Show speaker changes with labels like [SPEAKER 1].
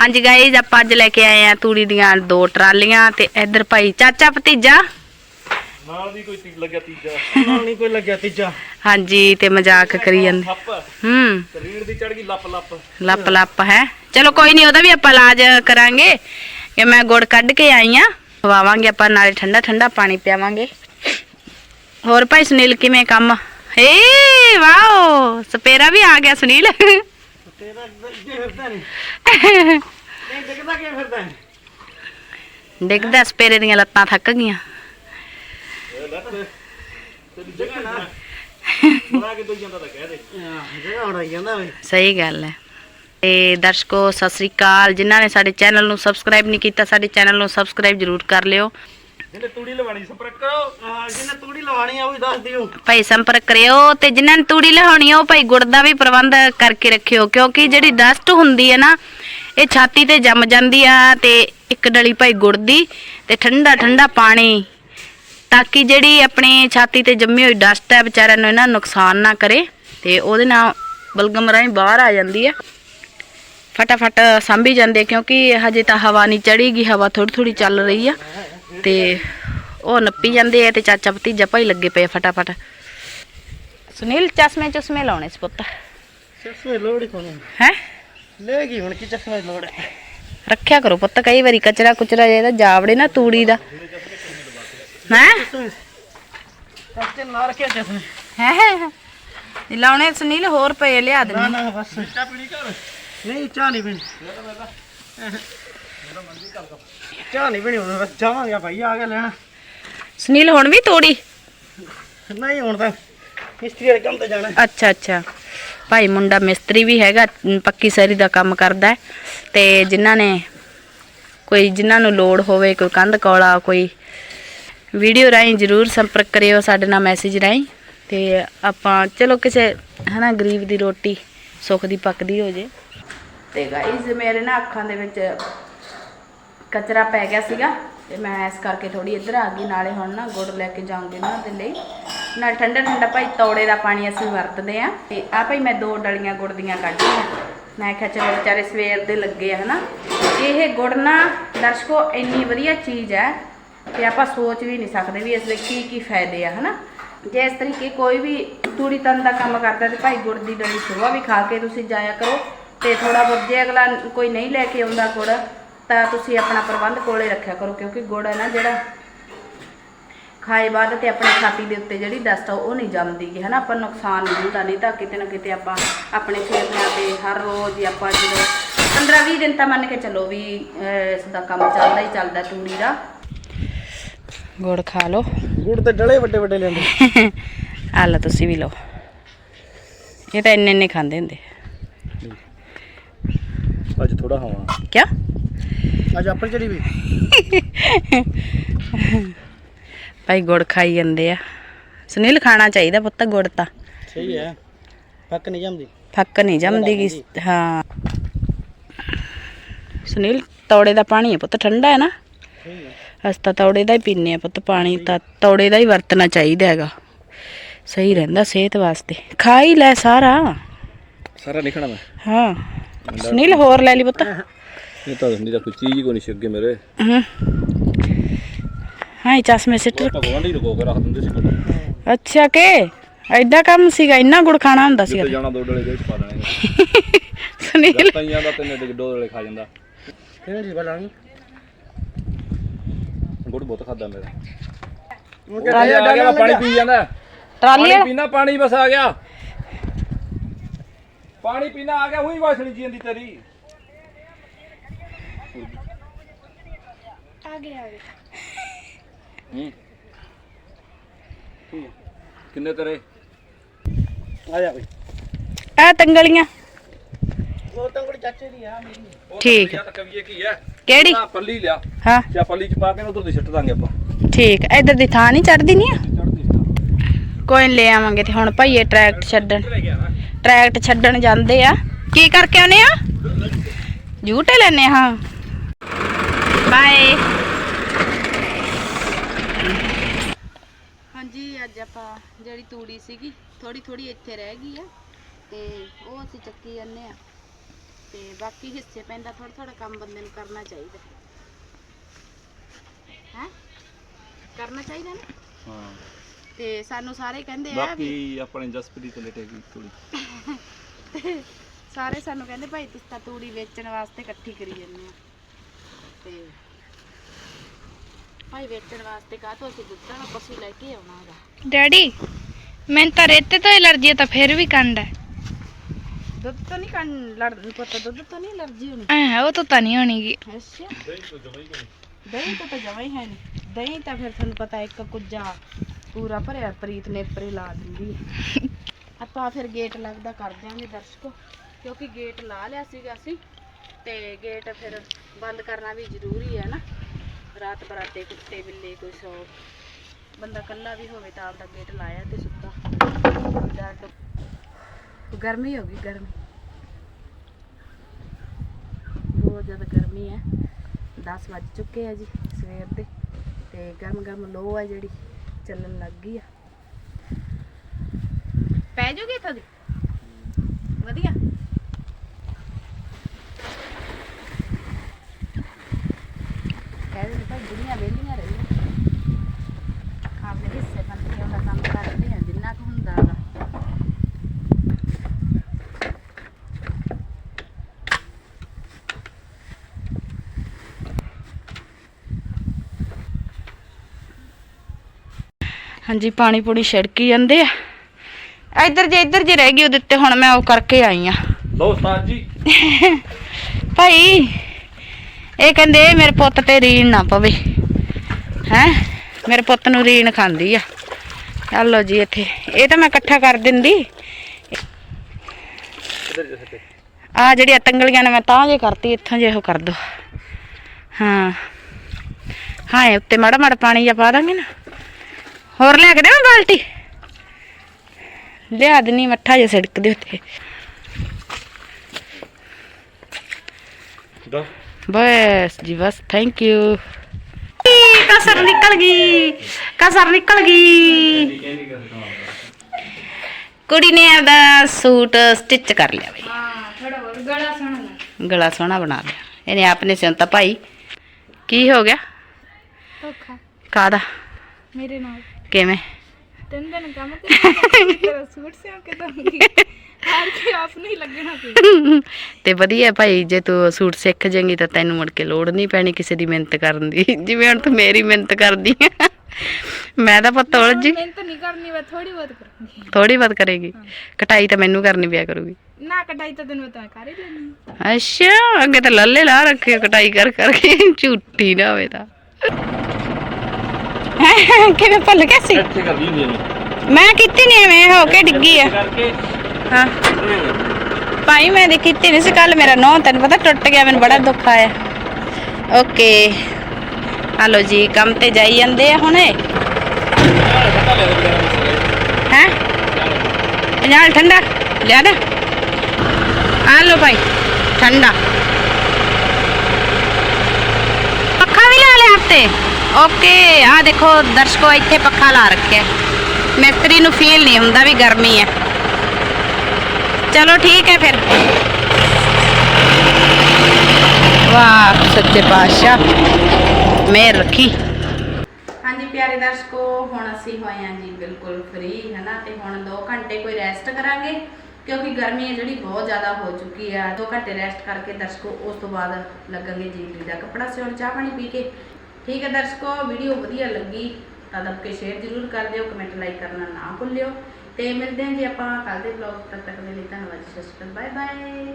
[SPEAKER 1] ਹਾਂਜੀ ਗਾਇਜ਼ ਆਪਾਂ ਅੱਜ ਲੈ ਕੇ ਆਏ ਆ ਤੂੜੀ ਦੀਆਂ ਦੋ ਟਰਾਲੀਆਂ ਤੇ ਇੱਧਰ ਭਾਈ ਚਾਚਾ ਭਤੀਜਾ।
[SPEAKER 2] ਨਾਲ ਦੀ ਕੋਈ ਤੀ ਲੱਗਿਆ ਤੀਜਾ।
[SPEAKER 3] ਨਾਲ ਨਹੀਂ ਕੋਈ ਲੱਗਿਆ ਤੀਜਾ।
[SPEAKER 1] ਹਾਂਜੀ ਤੇ ਮਜ਼ਾਕ ਕਰੀ ਜਾਂਦੇ।
[SPEAKER 2] ਥੱਪ
[SPEAKER 1] ਹੂੰ।
[SPEAKER 2] ਰੀੜ ਦੀ ਚੜ ਗਈ ਲੱਪ ਲੱਪ।
[SPEAKER 1] ਲੱਪ ਲੱਪ ਹੈ। ਚਲੋ ਕੋਈ ਨਹੀਂ ਉਹਦਾ ਵੀ ਆਪਾਂ ਇਲਾਜ ਕਰਾਂਗੇ। ਕਿ ਮੈਂ ਗੁੜ ਕੱਢ ਕੇ ਆਈ ਆ। ਖਵਾਵਾਂਗੇ ਆਪਾਂ ਨਾਲੇ ਠੰਡਾ ਠੰਡਾ ਪਾਣੀ ਪਿਆਵਾਂਗੇ। ਹੋਰ ਭਾਈ ਸੁਨੀਲ ਕਿਵੇਂ ਕੰਮ? ਏ ਵਾਓ! ਸਪੇਰਾ ਵੀ ਆ ਗਿਆ ਸੁਨੀਲ।
[SPEAKER 3] ਤੇਰਾ ਅੱਗੇ ਫਿਰਦਾ ਨਹੀਂ ਨਹੀਂ ਦਿਖਦਾ ਕਿ ਫਿਰਦਾ ਹੈ
[SPEAKER 1] ਡਿੱਗਦਾ ਸਪੇਰੇ ਦੀਆਂ ਲੱਤਾਂ ਥੱਕ ਗਈਆਂ
[SPEAKER 2] ਤੇਰੀ ਜਗ੍ਹਾ ਨਾ ਬਣਾ ਕੇ ਦੋਈ ਜਾਂਦਾ ਤਾਂ ਕਹਿ ਦੇ
[SPEAKER 3] ਹਾਂ ਜਗ੍ਹਾ ਉਡਾਈ ਜਾਂਦਾ ਵੇ
[SPEAKER 1] ਸਹੀ ਗੱਲ ਹੈ ਤੇ ਦਰਸ਼ਕੋ ਸਤਿ ਸ੍ਰੀ ਅਕਾਲ ਜਿਨ੍ਹਾਂ ਨੇ ਸਾਡੇ ਚੈਨਲ ਨੂੰ ਸਬਸਕ੍ਰਾਈਬ ਨਹੀਂ ਕੀਤਾ ਸਾਡੇ ਚੈਨਲ ਨੂੰ ਸਬਸਕ੍ਰਾਈਬ ਜਰੂਰ ਕਰ ਲਿਓ
[SPEAKER 2] ਜਿਹਨੇ ਤੂੜੀ ਲਵਾਣੀ ਸੰਪਰਕ ਕਰੋ
[SPEAKER 3] ਹਾਂ ਜਿਹਨੇ ਤੂੜੀ ਲਵਾਣੀ ਆ, ਉਹ ਵੀ ਦੱਸ ਦਿਓ।
[SPEAKER 1] ਭਾਈ ਸੰਪਰਕ ਕਰਿਓ ਤੇ ਜਿਨ੍ਹਾਂ ਨੇ ਤੂੜੀ ਲਹਾਉਣੀ ਆ, ਉਹ ਭਾਈ ਗੁੜ ਦਾ ਵੀ ਪ੍ਰਬੰਧ ਕਰਕੇ ਰੱਖਿਓ, ਕਿਉਂਕਿ ਜਿਹੜੀ ਡਸਟ ਹੁੰਦੀ ਹੈ ਨਾ, ਇਹ ਛਾਤੀ ਤੇ ਜੰਮ ਜਾਂਦੀ ਆ ਤੇ ਇੱਕ ਡਲੀ ਭਾਈ ਗੁੜ ਦੀ ਤੇ ਠੰਡਾ ਠੰਡਾ ਪਾਣੀ, ਤਾਂ ਕਿ ਜਿਹੜੀ ਆਪਣੀ ਛਾਤੀ ਤੇ ਜੰਮੀ ਹੋਈ ਡਸਟ ਹੈ ਵਿਚਾਰਿਆਂ ਨੂੰ ਇਹਨਾਂ ਨੁਕਸਾਨ ਨਾ ਕਰੇ ਤੇ ਉਹਦੇ ਨਾਲ ਬਲਗਮ ਰਾਹੀਂ ਬਾਹਰ ਆ ਜਾਂਦੀ ਹੈ ਫਟਾਫਟ ਸਾਂਭੀ ਜਾਂਦੇ ਕਿਉਂਕਿ ਹਜੇ ਤਾਂ ਹਵਾ ਨਹੀਂ ਚੜੀਗੀ ਹਵਾ ਥੋੜੀ ਥੋੜੀ ਚੱਲ ਰਹੀ ਆ ਤੇ ਉਹ ਨੱਪੀ ਜਾਂਦੇ ਆ ਤੇ ਚਾਚਾ ਭਤੀਜਾ ਭਾਈ ਲੱਗੇ ਪਏ ਆ ਫਟਾਫਟ। ਸੁਨੀਲ ਚਸ਼ਮੇ ਚਸ਼ਮੇ ਲਾਉਣੇ ਸੀ ਪੁੱਤ।
[SPEAKER 3] ਚਸ਼ਮੇ ਲੋੜ ਹੀ ਕੋਣੀ
[SPEAKER 1] ਹੈ?
[SPEAKER 3] ਲੈ ਗਈ ਹੁਣ ਕੀ ਚਸ਼ਮੇ ਲੋੜ ਹੈ?
[SPEAKER 1] ਰੱਖਿਆ ਕਰੋ ਪੁੱਤ ਕਈ ਵਾਰੀ ਕਚਰਾ ਕੁਚਰਾ ਜਿਹਦਾ ਜਾਵੜੇ ਨਾ ਤੂੜੀ ਦਾ। ਹੈ?
[SPEAKER 3] ਕੱਤੇ ਨਾ ਰੱਖਿਆ ਚਸ਼ਮੇ।
[SPEAKER 1] ਹੈ ਲਾਉਣੇ ਸੁਨੀਲ ਹੋਰ ਪਏ ਲਿਆ
[SPEAKER 3] ਨਾ
[SPEAKER 1] ਦੇਣੇ।
[SPEAKER 3] ਨਾ ਬਸ। ਚਾਹ ਪੀਣੀ ਕਰ ਨਹੀਂ ਚਾਹ ਨਹੀਂ ਪੀਣੀ। ਚਾਹ ਨਹੀਂ ਪੀਣੀ ਹੁਣ ਬਸ ਜਾਵਾਂਗੇ ਭਾਈ ਆ ਗਿਆ ਲੈਣਾ।
[SPEAKER 1] ਸੁਨੀਲ ਹੁਣ ਵੀ ਤੂੜੀ?
[SPEAKER 3] ਨਹੀਂ ਹੁਣ ਤਾਂ ਮਿਸਤਰੀ ਵਾਲੇ ਕੰਮ ਤੇ ਜਾਣਾ।
[SPEAKER 1] ਅੱਛਾ ਅੱਛਾ। ਭਾਈ ਮੁੰਡਾ ਮਿਸਤਰੀ ਵੀ ਹੈਗਾ ਪੱਕੀ ਸਰੀ ਦਾ ਕੰਮ ਕਰਦਾ ਹੈ। ਤੇ ਜਿਨ੍ਹਾਂ ਨੇ ਕੋਈ ਜਿਨ੍ਹਾਂ ਨੂੰ ਲੋੜ ਹੋਵੇ ਕੋਈ ਕੰਧ ਕੌਲਾ ਕੋਈ ਵੀਡੀਓ ਰਾਹੀਂ ਜਰੂਰ ਸੰਪਰਕ ਕਰਿਓ ਸਾਡੇ ਨਾਲ ਮੈਸੇਜ ਰਾਹੀਂ। ਤੇ ਆਪਾਂ ਚਲੋ ਕਿਸੇ ਹਨਾ ਗਰੀਬ ਦੀ ਰੋਟੀ ਸੁੱਖ ਦੀ ਪੱਕਦੀ ਹੋ ਜੇ। ਤੇ ਗਾਇਜ਼ ਮੇਰੇ ਨਾ ਅੱਖਾਂ ਦੇ ਵਿੱਚ ਕਚਰਾ ਪੈ ਗਿਆ ਸੀਗਾ। ਤੇ ਮੈਂ ਇਸ ਕਰਕੇ ਥੋੜੀ ਇੱਧਰ ਆ ਗਈ, ਨਾਲੇ ਹੁਣ ਨਾ ਗੁੜ ਲੈ ਕੇ ਜਾਊਂਗੀ ਨਾ ਦੇ ਲਈ। ਨਾਲ ਠੰਡਾ ਠੰਡਾ ਭਾਈ ਤੌੜੇ ਦਾ ਪਾਣੀ ਅਸੀਂ ਵਰਤਦੇ ਆ ਤੇ ਆ ਭਾਈ ਮੈਂ ਦੋ ਡਲੀਆਂ ਗੁੜ ਦੀਆਂ ਕੱਢੀਆਂ ਮੈਂ ਕਿਹਾ ਚਲੋ ਵਿਚਾਰੇ ਸਵੇਰ ਦੇ ਲੱਗੇ ਆ, ਹਨਾ। ਇਹ ਗੁੜ ਨਾ ਦਰਸ਼ਕੋ ਇੰਨੀ ਵਧੀਆ ਚੀਜ਼ ਹੈ ਕਿ ਆਪਾਂ ਸੋਚ ਵੀ ਨਹੀਂ ਸਕਦੇ ਵੀ ਇਸ ਦੇ ਕੀ ਕੀ ਫਾਇਦੇ ਆ, ਹਨਾ। ਜੇ ਇਸ ਤਰੀਕੇ ਕੋਈ ਵੀ ਤੂੜੀ ਤਨ ਦਾ ਕੰਮ ਕਰਦਾ ਤੇ ਭਾਈ ਗੁੜ ਦੀ ਡਲੀ ਸੁਬਾਹ ਵੀ ਖਾ ਕੇ ਤੁਸੀਂ ਜਾਇਆ ਕਰੋ। ਤੇ ਥੋੜਾ ਬਹੁਤ ਜੇ ਅਗਲਾ ਕੋਈ ਨਹੀਂ ਲੈ ਕੇ ਆਉਂਦਾ ਗੁੜ ਤਾਂ ਤੁਸੀਂ ਆਪਣਾ ਪ੍ਰਬੰਧ ਕੋਲੇ ਰੱਖਿਆ ਕਰੋ ਕਿਉਂਕਿ ਗੁੜ ਹੈ ਨਾ ਜਿਹੜਾ ਖਾਏ ਬਾਅਦ ਤੇ ਆਪਣੀ ਛਾਤੀ ਦੇ ਉੱਤੇ ਜਿਹੜੀ ਡਸਟ ਆ ਉਹ ਨਹੀਂ ਜੰਮਦੀ ਗੀ ਹਨਾ? ਆਪਾਂ ਨੂੰ ਨੁਕਸਾਨ ਨਹੀਂ ਹੁੰਦਾ ਨਹੀਂ ਤਾਂ ਕਿਤੇ ਨਾ ਕਿਤੇ ਆਪਾਂ ਆਪਣੇ ਫੇਫੜਿਆਂ ਤੇ ਹਰ ਰੋਜ਼ ਹੀ ਆਪਾਂ ਜਦੋਂ 15 20 ਦਿਨ ਤਾਂ ਮੰਨ ਕੇ ਚੱਲੋ ਵੀ ਅਹ, ਇਸ ਦਾ ਕੰਮ ਚੱਲਦਾ ਹੀ ਚੱਲਦਾ ਤੂੜੀ ਦਾ। ਗੁੜ ਖਾ ਲਓ।
[SPEAKER 3] ਗੁੜ ਤੇ ਡਲੇ ਵੱਡੇ ਵੱਡੇ ਲੈਂਦੇ
[SPEAKER 1] ਆ ਲਓ ਤੁਸੀਂ ਵੀ ਲਓ। ਇਹ ਤਾਂ ਇੰਨੇ ਇੰਨੇ ਖਾਂਦੇ ਹੁੰਦੇ।
[SPEAKER 2] ਅੱਜ ਥੋੜਾ ਹਵਾ।
[SPEAKER 1] ਕਿਆ?
[SPEAKER 3] ਅੱਜ ਆਪਣੀ ਚੜੀ ਵੀ।
[SPEAKER 1] ਭਾਈ ਗੁੜ ਖਾਈ ਜਾਂਦੇ ਆ। ਸੁਨੀਲ ਖਾਣਾ ਚਾਹੀਦਾ ਪੁੱਤ ਗੁੜ ਤਾਂ।
[SPEAKER 3] ਸਹੀ ਹੈ। ਪੱਕ ਨਹੀਂ ਜੰਮਦੀ।
[SPEAKER 1] ਫੱਕ ਨਹੀਂ ਜੰਮਦੀ ਹਾਂ। ਸੁਨੀਲ ਤੌੜੇ ਦਾ ਪਾਣੀ ਹੈ ਪੁੱਤ ਠੰਡਾ ਹੈ ਨਾ?
[SPEAKER 3] ਸਹੀ ਹੈ।
[SPEAKER 1] ਅਸੀਂ ਤਾਂ ਤੌੜੇ ਦਾ ਹੀ ਪੀਨੇ ਆ ਪੁੱਤ ਪਾਣੀ ਤਾਂ ਤੌੜੇ ਦਾ ਹੀ ਵਰਤਣਾ ਚਾਹੀਦਾ ਹੈਗਾ। ਸਹੀ ਰਹਿੰਦਾ ਸਿਹਤ ਵਾਸਤੇ। ਖਾ ਹੀ ਲੈ ਸਾਰਾ।
[SPEAKER 2] ਸਾਰਾ ਨਹੀਂ ਖਾਣਾ ਮੈਂ।
[SPEAKER 1] ਹਾਂ। ਸੁਨੀਲ ਹੋਰ ਲੈ ਲਈ ਪੁੱਤ।
[SPEAKER 2] ਇਹ ਤਾਂ ਨਹੀਂ ਤਾਂ ਕੋਈ ਚੀਜ਼ ਹੀ ਕੋਈ ਨਹੀਂ ਸੀ ਅੱਗੇ ਮੇਰੇ।
[SPEAKER 1] ਹੂੰ ਹਾਂ ਇਹ ਚਸ਼ਮੇ ਸਿੱਟ
[SPEAKER 2] ਆਪਾਂ ਗਵਾਂਢੀ ਰੁਕੋ ਕੇ ਰੱਖ ਦਿੰਦੇ ਸੀ ਕੋਲ
[SPEAKER 1] ਅੱਛਾ ਕਿ? ਐਡਾ ਕੰਮ ਸੀਗਾ ਇੰਨਾ ਗੁੜ ਖਾਣਾ ਹੁੰਦਾ
[SPEAKER 2] ਜਿੱਥੇ ਜਾਣਾ ਦੋ ਡਲੇ ਦੇ ਵਿੱਚ ਪਾ ਦੇਣੇ
[SPEAKER 1] ਸੁਨੀਲ।
[SPEAKER 2] ਤਈਆਂ ਦਾ ਤਿੰਨ ਦੇ ਦੋ ਡਲੇ ਖਾ ਜਾਂਦਾ।
[SPEAKER 3] ਕਿਹੜੀ ਜੀ ਬਲਾਂਗੀ
[SPEAKER 2] ਗੁੜ ਬਹੁਤ ਖਾਦਾ ਮੇਰਾ।
[SPEAKER 3] ਉਹ
[SPEAKER 2] ਆ ਗਿਆ ਪਾਣੀ ਪੀ ਜਾਂਦਾ।
[SPEAKER 1] ਟਰਾਲੀ
[SPEAKER 2] ਪਾਣੀ? ਪੀਣਾ ਪਾਣੀ ਬਸ ਆ ਗਿਆ। ਪਾਣੀ ਪੀਣਾ ਆ ਗਿਆ ਉਹੀ ਵਾਸਣੀ ਜੀ ਜਾਂਦੀ ਤੇਰੀ। ਹੂੰ ਠੀਕ ਹੈ। ਕਿੰਨੇ ਤੇਰੇ
[SPEAKER 3] ਆ ਜਾ ਬਈ
[SPEAKER 1] ਆ ਤੰਗਲੀਆਂ
[SPEAKER 3] ਉਹ ਤਾਂ ਕੋਲ ਚਾਚੇ ਦੀ ਆ ਮੇਰੀ
[SPEAKER 1] ਠੀਕ ਹੈ।
[SPEAKER 2] ਤਾਂ ਕਵੀਏ ਕੀ ਹੈ
[SPEAKER 1] ਕਿਹੜੀ
[SPEAKER 2] ਆਹ ਪੱਲੀ ਲਿਆ
[SPEAKER 1] ਹਾਂ
[SPEAKER 2] ਜਾਂ ਪੱਲੀ ਚ ਪਾ ਕੇ ਉਧਰ ਦੀ ਸਿੱਟ ਦਾਂਗੇ ਆਪਾਂ
[SPEAKER 1] ਠੀਕ ਹੈ। ਇੱਧਰ ਦੀ ਥਾਂ ਨਹੀਂ ਚੜਦੀ ਨਹੀਂ ਆ
[SPEAKER 2] ਚੜਦੀ
[SPEAKER 1] ਕੋਈ ਨੀ ਲੈ ਆਵਾਂਗੇ ਤੇ ਹੁਣ ਭਾਈ ਇਹ ਟਰੈਕਟ ਛੱਡਣ
[SPEAKER 2] ਲੈ ਗਿਆ ਨਾ
[SPEAKER 1] ਟਰੈਕਟ ਛੱਡਣ ਜਾਂਦੇ ਆ ਕੀ ਕਰਕੇ ਆਉਨੇ ਆ ਝੂਟੇ ਲੈਨੇ ਆ, ਹਾਂ ਬਾਏ ਹਾਂਜੀ ਅੱਜ ਆਪਾਂ ਜਿਹੜੀ ਤੂੜੀ ਸੀਗੀ ਥੋੜੀ ਥੋੜੀ ਇੱਥੇ ਰਹਿ ਗਈ ਆ ਤੇ ਉਹ ਅਸੀਂ ਚੱਕੀ ਜਾਂਦੇ ਆ। ਤੇ ਬਾਕੀ ਹਿੱਸੇ ਪੈਂਦਾ ਥੋੜਾ ਥੋੜਾ ਕੰਮ ਬੰਦੇ ਨੂੰ ਕਰਨਾ ਚਾਹੀਦਾ। ਹੈ? ਕਰਨਾ ਚਾਹੀਦਾ ਨਾ?
[SPEAKER 2] ਹਾਂ।
[SPEAKER 1] ਤੇ ਸਾਨੂੰ ਸਾਰੇ ਕਹਿੰਦੇ ਆ ਵੀ
[SPEAKER 2] ਬਾਕੀ ਆਪਣੇ ਜਸਪ੍ਰੀਤ ਲਟੇਗੀ ਥੋੜੀ
[SPEAKER 1] ਸਾਰੇ ਸਾਨੂੰ ਕਹਿੰਦੇ ਭਾਈ ਤੁਸੀਂ ਤਾਂ ਤੂੜੀ ਵੇਚਣ ਵਾਸਤੇ ਇਕੱਠੀ ਕਰੀ ਜਾਂਦੇ ਆ। ਤੇ ਭਾਈ ਵੇਚਣ ਵਾਸਤੇ ਕਾਹ ਤੋਂ ਅਸੀਂ ਦੁੱਧਾਂ ਨੂੰ ਪਸ਼ੂ ਲੈ ਕੇ ਆਉਣਾ ਹੈਗਾ
[SPEAKER 4] ਡੈਡੀ ਮੈਨੂੰ ਤਾਂ ਰੇਤੇ ਤੋਂ ਐਲਰਜੀ ਹੈ ਤਾਂ ਫਿਰ ਵੀ ਕੰਡ ਹੈ
[SPEAKER 1] ਦੁੱਧ ਤੋਂ ਨਹੀਂ ਕੰਨ ਲੜ ਪਤਾ ਦੁੱਧ ਤੋਂ ਨਹੀਂ ਅਲਰਜੀ ਹੋਣੀ।
[SPEAKER 4] ਐ ਉਹ ਤਾਂ ਤਾਂ ਨਹੀਂ ਹੋਣੀਗੀ
[SPEAKER 1] ਅੱਛਾ। ਦਹੀਂ ਤੋਂ ਤਾਂ ਜਮਾ ਹੀ ਹੈ ਨਹੀਂ। ਦਹੀਂ ਤਾਂ ਫਿਰ ਤੁਹਾਨੂੰ ਪਤਾ ਇੱਕ ਕੁੱਜਾ ਪੂਰਾ ਭਰਿਆ ਪ੍ਰੀਤ ਨੇ ਪਰੇ ਲਾ ਦਿੰਦੀ ਹੈ ਆਪਾਂ ਫਿਰ ਗੇਟ ਲੱਗਦਾ ਕਰ ਦਿਆਂਗੇ ਦਰਸ਼ਕੋ ਕਿਉਂਕਿ ਗੇਟ ਲਾ ਲਿਆ ਸੀਗਾ ਅਸੀਂ ਤੇ ਗੇਟ ਫਿਰ ਬੰਦ ਕਰਨਾ ਵੀ ਜ਼ਰੂਰੀ ਹੈ ਨਾ। ਰਾਤ ਬਰਾਤੇ ਕੁੱਤੇ, ਬਿੱਲੇ, ਕੋਈ ਸੌ। ਬੰਦਾ ਕੱਲਾ ਵੀ ਹੋਵੇ ਤਾਂ ਆਪਦਾ ਗੇਟ ਲਾਇਆ ਤੇ ਸੁੱਤਾ। ਗਰਮੀ ਹੋ ਗਈ, ਗਰਮੀ। ਬਹੁਤ ਜ਼ਿਆਦਾ ਗਰਮੀ ਹੈ। 10 ਵੱਜ ਚੁੱਕੇ ਆ ਜੀ ਸਵੇਰ ਦੇ। ਤੇ ਗਰਮ ਗਰਮ ਲੋ ਆ ਜਿਹੜੀ ਚੱਲਣ ਲੱਗ ਗਈ ਆ। ਪੈ ਜੂਗੀ ਇੱਥੋਂ ਦੀ? ਵਧੀਆ ਕਹਿੰਦੇ ਤਾਂ ਦੁਨੀਆ ਵੇਲੀਆਂ ਰਹੀ ਆਪਦੇ ਹਿੱਸੇ ਬਣ ਕੇ ਉਹਦਾ ਕੰਮ ਕਰਦੇ ਆ ਜਿੰਨਾ ਕੁ ਹੁੰਦਾ ਵਾ ਹਾਂਜੀ ਪਾਣੀ ਪੂਣੀ ਛਿੜਕੀ ਜਾਂਦੇ ਆ। ਇੱਧਰ ਜੇ ਇੱਧਰ ਜੇ ਰਹਿ ਗਈ ਉਹਦੇ ਉੱਤੇ ਹੁਣ ਮੈਂ ਉਹ ਕਰਕੇ ਆਈ ਆ।
[SPEAKER 2] ਲਓ ਉਸਤਾਦ ਜੀ।
[SPEAKER 1] ਭਾਈ ਇਹ ਕਹਿੰਦੇ ਮੇਰੇ ਪੁੱਤ ਤੇ ਰੀਣ ਨਾ ਪਵੇ। ਹੈ? ਮੇਰੇ ਪੁੱਤ ਨੂੰ ਰੀਣ ਖਾਂਦੀ ਆ। ਚਲੋ ਜੀ ਇੱਥੇ। ਇਹ ਤਾਂ ਮੈਂ ਇਕੱਠਾ ਕਰ ਦਿੰਦੀ।
[SPEAKER 2] ਜਾ
[SPEAKER 1] ਆ ਜਿਹੜੀਆਂ ਤੰਗਲੀਆਂ ਨੇ ਮੈਂ ਤਾਂ ਜੇ ਕਰਤੀ ਇੱਥੋਂ ਜੇ ਉਹ ਕਰ ਦੋ। ਹਾਂ। ਹਾਂ ਉੱਤੇ ਮਾੜਾ ਮਾੜਾ ਪਾਣੀ ਜਿਹਾ ਪਾ ਦਾਂਗੇ ਨਾ। ਹੋਰ ਲਿਆ ਕੇ ਦੇਵਾਂ ਬਾਲਟੀ? ਲਿਆ ਦਿੰਨੀ ਮੱਠਾ ਜਿਹਾ ਸੜਕ ਦੇ ਉੱਤੇ।
[SPEAKER 2] ਦਾ।
[SPEAKER 1] ਬਸ ਜੀ ਬਸ ਥੈਂਕ ਯੂ ਕਸਰ ਨਿਕਲ ਗਈ ਕਸਰ ਨਿਕਲ ਗਈ। ਕੁੜੀ ਨੇ ਆਪਦਾ ਸੂਟ ਸਟਿਚ ਕਰ ਲਿਆ ਬਈ।
[SPEAKER 4] ਹਾਂ ਥੋੜਾ ਹੋਰ ਗਲਾ ਸੁਣਨਾ
[SPEAKER 1] ਗਲਾ ਸੋਹਣਾ ਬਣਾ ਲਿਆ। ਇਹਨੇ ਆਪਨੇ ਸਿਉਂਤਾ ਭਾਈ ਕੀ ਹੋ ਗਿਆ?
[SPEAKER 4] ਧੋਖਾ।
[SPEAKER 1] ਕਾਦਾ
[SPEAKER 4] ਮੇਰੇ ਨਾਲ।
[SPEAKER 1] ਕਿਵੇਂ?
[SPEAKER 4] ਤਿੰਨ ਦਿਨ ਕੰਮ ਕਰ ਤੇਰਾ ਸੂਟ ਸਿਉਂ ਕੇ ਦਊਂਗੀ ਹਾਰ ਕੇ ਆਪ ਨੂੰ ਹੀ ਲੱਗਣਾ ਪਿਆ
[SPEAKER 1] ਤੇ ਵਧੀਆ ਭਾਈ ਜੇ ਤੂੰ ਸੂਟ ਸਿੱਖ ਜਾਏਂਗੀ ਤਾਂ ਤੈਨੂੰ ਮੁੜ ਕੇ ਲੋੜ ਨਹੀਂ ਪੈਣੀ ਕਿਸੇ ਦੀ ਮਿਹਨਤ ਕਰਨ ਦੀ। ਜਿਵੇਂ ਹੁਣ ਤੂੰ ਮੇਰੀ ਮਿਹਨਤ ਕਰਦੀ ਹੈ ਮੈਂ ਤਾਂ ਪੁੱਤ ਉਲਝ ਜੀ
[SPEAKER 4] ਮਿਹਨਤ ਨਹੀਂ ਕਰਨੀ ਮੈਂ ਥੋੜੀ ਬਹੁਤ ਕਰੂੰਗੀ।
[SPEAKER 1] ਥੋੜੀ ਬਾਤ ਕਰੇਗੀ। ਕਟਾਈ ਤਾਂ ਮੈਨੂੰ ਕਰਨੀ ਪਿਆ ਕਰੂਗੀ।
[SPEAKER 4] ਨਾ ਕਟਾਈ ਤਾਂ ਤੈਨੂੰ ਤਾਂ ਕਰ ਹੀ ਲੈਣੀ
[SPEAKER 1] ਅੱਛਾ ਅੱਗੇ ਤਾਂ ਲੱਲੇ ਲਾ ਰੱਖੇ ਕਟਾਈ ਕਰ ਕਰਕੇ। ਝੂਠੀ ਨਾ ਹੋਵੇ ਤਾਂ। ਕਿਵੇਂ ਭੁੱਲ ਗਿਆ ਸੀ?
[SPEAKER 2] ਇੱਥੇ ਕਰ ਲਈ ਨੇ
[SPEAKER 1] ਮੈਂ। ਕੀਤੀ ਨਹੀਂ ਐਵੇਂ ਹੋ ਕੇ ਡਿੱਗੀ ਆ।
[SPEAKER 2] ਕਰਕੇ
[SPEAKER 1] ਹਾਂ। ਭਾਈ ਮੈਂ ਦੇ ਕੀਤੀ ਨਹੀਂ ਸੀ ਕੱਲ ਮੇਰਾ ਨੌ ਤੈਨੂੰ ਪਤਾ ਟੁੱਟ ਗਿਆ ਮੈਨੂੰ ਬੜਾ ਦੁੱਖ ਆਇਆ। ਓਕੇ। ਹਲੋ ਜੀ ਕੰਮ ਤੇ ਜਾਈ ਜਾਂਦੇ ਆ ਹੁਣੇ? ਹੈ? ਪੰਜਾਹ ਠੰਡਾ ਲਿਆ ਦਾ। ਆ ਲੋ ਭਾਈ ਠੰਡਾ। ਪੱਖਾ ਵੀ ਲਾ ਲਿਆ ਆਪਤੇ ਓਕੇ, ਆ ਦੇਖੋ, ਦਰਸ਼ਕੋ, ਇੱਥੇ ਪੱਖਾ ਲਾ ਰੱਖਿਆ। ਮਿਸਤਰੀ ਨੂੰ ਫੀਲ ਨਹੀਂ ਹੁੰਦਾ ਵੀ ਗਰਮੀ ਹੈ। ਚਲੋ ਠੀਕ ਹੈ ਫਿਰ। ਵਾਹ, ਸੱਚੇ ਪਾਤਸ਼ਾਹ। ਮੇਰ ਰੱਖੀ। ਹਾਂਜੀ, ਪਿਆਰੇ ਦਰਸ਼ਕੋ, ਹੁਣ ਅਸੀਂ ਹੋਏ ਹਾਂ ਜੀ ਬਿਲਕੁਲ ਫ੍ਰੀ ਹੈ ਨਾ ਤੇ ਹੁਣ 2 ਘੰਟੇ ਕੋਈ ਰੈਸਟ ਕਰਾਂਗੇ, ਕਿਉਂਕਿ ਗਰਮੀ ਹੈ ਜਿਹੜੀ, ਬਹੁਤ ਜ਼ਿਆਦਾ ਹੋ ਚੁੱਕੀ ਆ। 2 ਘੰਟੇ ਰੈਸਟ ਕਰਕੇ ਦਰਸ਼ਕੋ, ਉਸ ਤੋਂ ਬਾਅਦ ਲੱਗਾਂਗੇ ਜੀ ਦਾ ਕੱਪੜਾ, ਸਿਉਣ ਚਾਹ ਪਾਣੀ ਪੀ ਕੇ। ਠੀਕ ਹੈ ਦਰਸ਼ਕੋ ਵੀਡੀਓ ਵਧੀਆ ਲੱਗੀ ਤਾਂ ਦੱਬ ਕੇ ਸ਼ੇਅਰ ਜ਼ਰੂਰ ਕਰ ਦਿਓ ਕਮੈਂਟ ਲਾਈਕ ਕਰਨਾ ਨਾ ਭੁੱਲਿਓ ਤੇ ਮਿਲਦੇ ਹਾਂ ਜੀ ਆਪਾਂ ਕੱਲ ਦੇ ਵਲੌਗ ਤੱਕ ਤੱਕ ਦੇ ਲਈ, ਧੰਨਵਾਦ ਜੀ, ਸਤਿ ਸ਼੍ਰੀ ਅਕਾਲ ਬਾਏ ਬਾਏ